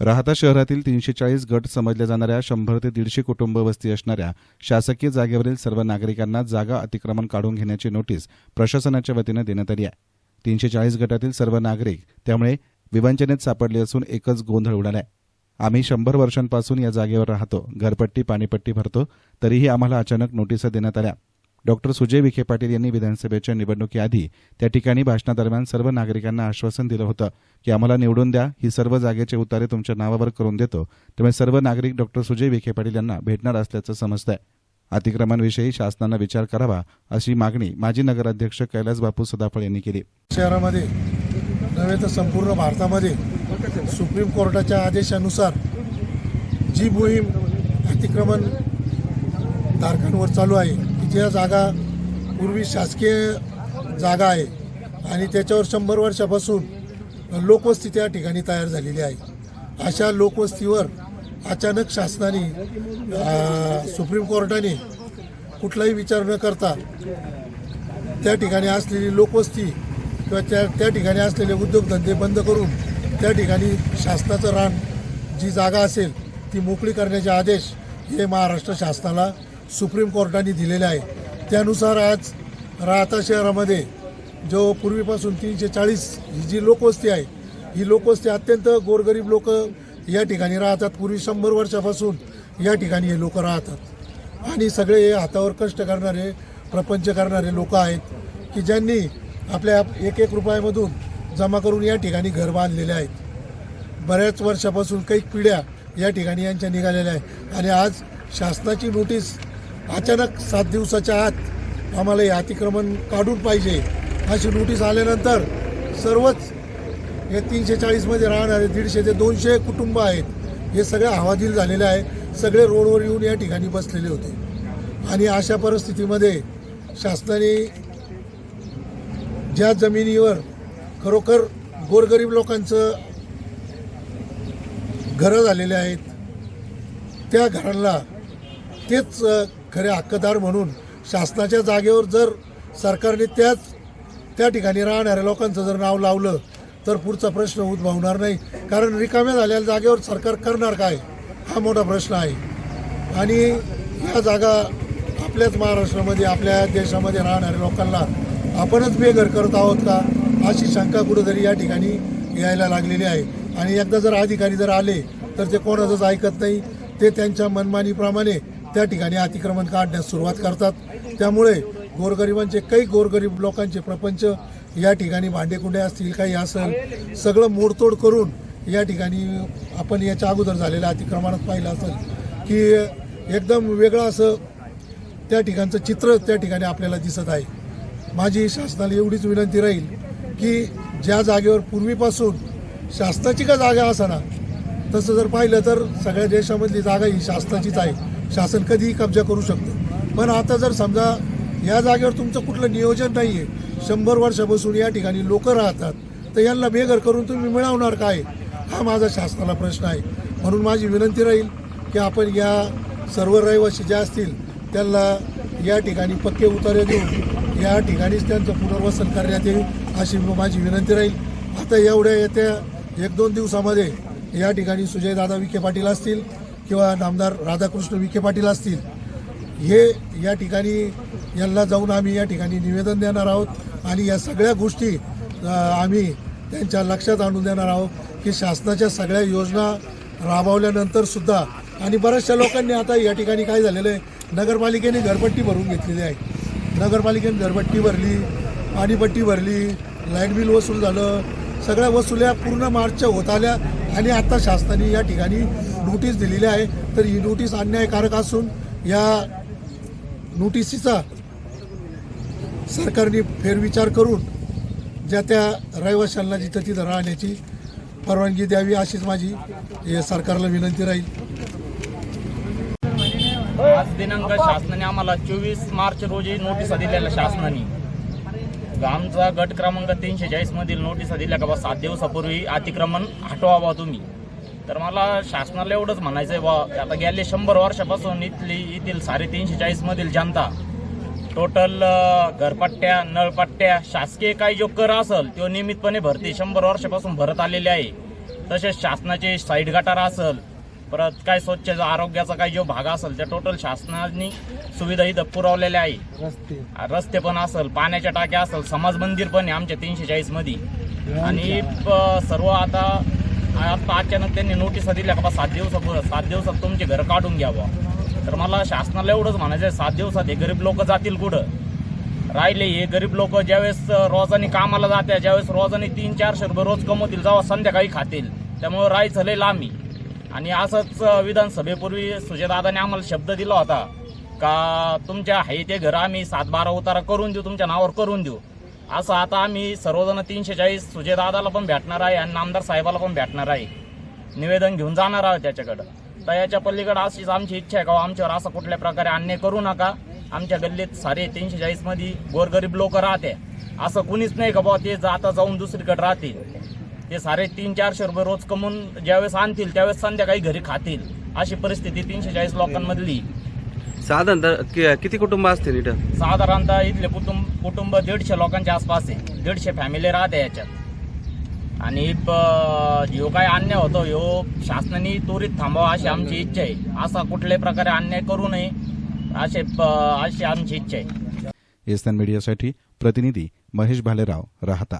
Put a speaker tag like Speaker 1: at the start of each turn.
Speaker 1: राहता शहरातील तीनशे चाळीस गट समजल्या जाणाऱ्या शंभर ते दीडशे कुटुंब वस्ती असणाऱ्या शासकीय जागेवरील सर्व नागरिकांना जागा अतिक्रमण काढून घेण्याची नोटीस प्रशासनाच्या वतीनं देण्यात आली आहे. तीनशे चाळीस गटातील सर्व नागरिक त्यामुळे विवंचनेत सापडले असून एकच गोंधळ आहे. आम्ही शंभर वर्षांपासून या जागेवर राहतो घरपट्टी पाणीपट्टी भरतो तरीही आम्हाला अचानक नोटिसा देण्यात आल्या. डॉक्टर सुजय विखे पाटील यांनी विधानसभेच्या निवडणुकीआधी त्या ठिकाणी भाषणादरम्यान सर्व नागरिकांना आश्वासन दिलं होतं की आम्हाला निवडून द्या ही सर्व जागेचे उतारे तुमच्या नावावर करून देतो. त्यामुळे सर्व नागरिक डॉक्टर सुजय विखे पाटील यांना भेटणार असल्याचं समजतंय. अतिक्रमणाविषयी शासनानं विचार करावा अशी मागणी माजी नगराध्यक्ष कैलास बापू सदाफळ यांनी केली.
Speaker 2: शहरामध्ये नव्हे तर संपूर्ण भारतामध्ये सुप्रीम कोर्टाच्या आदेशानुसार जी मोहीम अतिक्रमण धारकांवर चालू आहे त्या जागा पूर्वी शासकीय जागा आहे. आणि त्याच्यावर शंभर वर्षापासून लोकवस्ती त्या ठिकाणी तयार झालेली आहे. अशा लोकवस्तीवर अचानक शासनाने सुप्रीम कोर्टाने कुठलाही विचार न करता त्या ठिकाणी असलेली लोकवस्ती किंवा त्या त्या ठिकाणी असलेले उद्योगधंदे बंद करून त्या ठिकाणी शासनाचं रान जी जागा असेल ती मोकळी करण्याचे आदेश हे महाराष्ट्र शासनाला सुप्रीम कोर्टाने दिलेले आहे. त्यानुसार आज राहता शहरामध्ये जो पूर्वीपासून तीनशे चाळीस ही जी लोकवस्ती आहे ही लोकवस्ती अत्यंत गोरगरीब लोक या ठिकाणी राहतात. पूर्वी शंभर वर्षापासून या ठिकाणी हे लोक राहतात. आणि सगळे हे हातावर कष्ट करणारे प्रपंच करणारे लोक आहेत की ज्यांनी आपल्या एक एक रुपयामधून जमा करून या ठिकाणी घर बांधलेले आहेत. बऱ्याच वर्षापासून काही पिढ्या या ठिकाणी यांच्या निघालेल्या आहेत. आणि आज शासनाची नोटीस अचानक सात दिवसाच्या आत आम्हाला हे अतिक्रमण काढून पाहिजे अशी नोटीस आल्यानंतर सर्वच हे तीनशे चाळीसमध्ये राहणारे दीडशे ते दोनशे कुटुंब आहेत. हे सगळे हवादिल झालेले आहे. सगळे रोडवर येऊन या ठिकाणी बसलेले होते. आणि अशा परिस्थितीमध्ये शासनाने ज्या जमिनीवर खरोखर गोरगरीब लोकांचं घरं झालेले आहेत त्या घरांना तेच खरे हक्कदार म्हणून शासनाच्या जागेवर जर सरकारने त्याच त्या ठिकाणी राहणाऱ्या लोकांचं जर नाव लावलं तर पुढचा प्रश्न उद्भवणार नाही. कारण रिकाम्या झालेल्या जागेवर सरकार करणार काय? हा मोठा प्रश्न आहे. आणि ह्या जागा आपल्याच महाराष्ट्रामध्ये आपल्या देशामध्ये राहणाऱ्या लोकांना आपणच बेघर करत आहोत का? अशी शंका कुठेतरी या ठिकाणी यायला लागलेली आहे. आणि एकदा जर अधिकारी जर आले तर ते कोणाचंच ऐकत नाही. ते त्यांच्या मनमानीप्रमाणे त्या ठिकाणी अतिक्रमण काढण्यास सुरुवात करतात. त्यामुळे गोरगरिबांचे काही गोरगरीब लोकांचे प्रपंच या ठिकाणी भांडेकुंडे असतील काही असेल सगळं मोडतोड करून या ठिकाणी आपण याच्या अगोदर झालेल्या अतिक्रमणात पाहिलं असेल की एकदम वेगळं असं त्या ठिकाणचं चित्र त्या ठिकाणी आपल्याला दिसत आहे. माझी शासनाला एवढीच विनंती राहील की ज्या जागेवर पूर्वीपासून शासनाची का जागा असाना तसं जर पाहिलं तर सगळ्या देशामधली जागा ही शासनाचीच आहे. शासन कधीही कब्जा करू शकतं. पण आता जर समजा या जागेवर तुमचं कुठलं नियोजन नाही आहे शंभर वर्षापासून या ठिकाणी लोक राहतात तर यांना बेघर करून तुम्ही मिळवणार काय? हा माझा शासनाला प्रश्न आहे. म्हणून माझी विनंती राहील की आपण या सर्व रहिवासी ज्या असतील त्यांना या ठिकाणी पक्के उतारे देऊन या ठिकाणीच त्यांचं पुनर्वसन करण्यात येईल अशी माझी विनंती राहील. आता एवढ्या येत्या एक दोन दिवसामध्ये या ठिकाणी सुजयदादा विखे पाटील असतील किंवा नामदार राधाकृष्ण विखे पाटील असतील हे या ठिकाणी यांना जाऊन आम्ही या ठिकाणी निवेदन देणार आहोत आणि या सगळ्या गोष्टी आम्ही त्यांच्या लक्षात आणून देणार आहोत की शासनाच्या सगळ्या योजना राबवल्यानंतर सुद्धा आणि बऱ्याचशा लोकांनी आता या ठिकाणी काय झालेलं आहे नगरपालिकेने घरपट्टी भरून घेतलेली आहे. नगरपालिकेने घरपट्टी भरली पाणीपट्टी भरली लाइट बिल वसूल झालं सगळ्या वसुल्या पूर्ण मार्चच्या होत आल्या आणि आता शासनाने या ठिकाणी नोटीस दिलेली आहे तर ही नोटीस अन्यायकारक असून या नोटिसीचा सरकारने फेरविचार करून ज्या त्या रहिवाशांना जिथं तिथं राहण्याची परवानगी द्यावी अशीच माझी हे सरकारला विनंती राहील.
Speaker 3: आज दिनांक शासनाने आम्हाला चोवीस मार्च रोजी नोटिसा दिलेल्या शासनाने. आमचा गट क्रमांक तीनशे चाळीस मधील नोटिसा दिल्या का बा सात दिवसापूर्वी अतिक्रमण हटवा बा तुम्ही. तर मला शासनाला एवढंच म्हणायचं आहे बा आता गेले शंभर वर्षापासून इथली येथील साडेतीनशे चाळीस मधील जनता टोटल घरपट्ट्या नळपट्ट्या शासकीय काही जो कर असेल तो नियमितपणे भरते शंभर वर्षापासून भरत आलेले आहे. तसेच शासनाचे साईड गटार असेल परत काय स्वच्छ आरोग्याचा काही जो भाग असेल त्या टोटल शासनाने सुविधा इथं पुरवलेल्या आहे. रस्ते. पण असेल पाण्याच्या टाक्या असेल समाज मंदिर पण आहे आमच्या तीनशे चाळीसमध्ये आणि सर्व आता आता अचानक त्यांनी नोटीस दिल्या का बा सात दिवसापूर्वी सात दिवसात तुमचे घर काढून घ्यावं. तर मला शासनाला एवढंच म्हणायचं आहे, सात दिवसात हे गरीब लोक जातील कुठं? राहिले हे गरीब लोक ज्यावेळेस रोजानी कामाला जाते ज्यावेळेस रोजानी तीन चारशे रुपये रोज कमवतील जेव्हा संध्याकाळी खातील त्यामुळे राहायचं लय लांबी आणि असंच विधानसभेपूर्वी सुजयदादाने आम्हाला शब्द दिला होता का तुमच्या आहे ते घर आम्ही सात बारा उतारा करून देऊ तुमच्या नावावर करून देऊ. असं आता आम्ही सर्वजण तीनशे चाळीस सुजयदादाला पण भेटणार आहे आणि नामदार साहेबाला पण भेटणार आहे. निवेदन घेऊन जाणार आहोत त्याच्याकडं. तर याच्या पलीकडं अशीच आमची इच्छा आहे का हो? आमच्यावर असं कुठल्या प्रकारे अन्याय करू नका. आमच्या गल्लीत सारे तीनशे चाळीसमध्ये गोरगरीब लोक राहते. असं कुणीच नाही का बाबा ते आता जाऊन दुसरीकडे राहतील. ते सारे तीन चारशे रुपये रोज कमवून ज्यावेळेस आणतील त्यावेळेस संध्याकाळी घरी खातील. अशी परिस्थिती तीनशे चाळीस लोकांमधली.
Speaker 4: साधारणतः कि- किती कुटुंब असतील इथं?
Speaker 3: साधारणतः इथले कुटुंब कुटुंब दीडशे लोकांच्या आसपास आहे. दीडशे फॅमिली राहते याच्यात. आणि प- ह्यो काय अन्याय होतो ह्यो शासनाने त्वरित थांबावा अशी आमची इच्छा आहे. असा कुठल्याही प्रकारे अन्याय करू नये असे प- अशी आमची इच्छा आहे.
Speaker 1: एसन मीडियासाठी प्रतिनिधी महेश भालेराव राहता.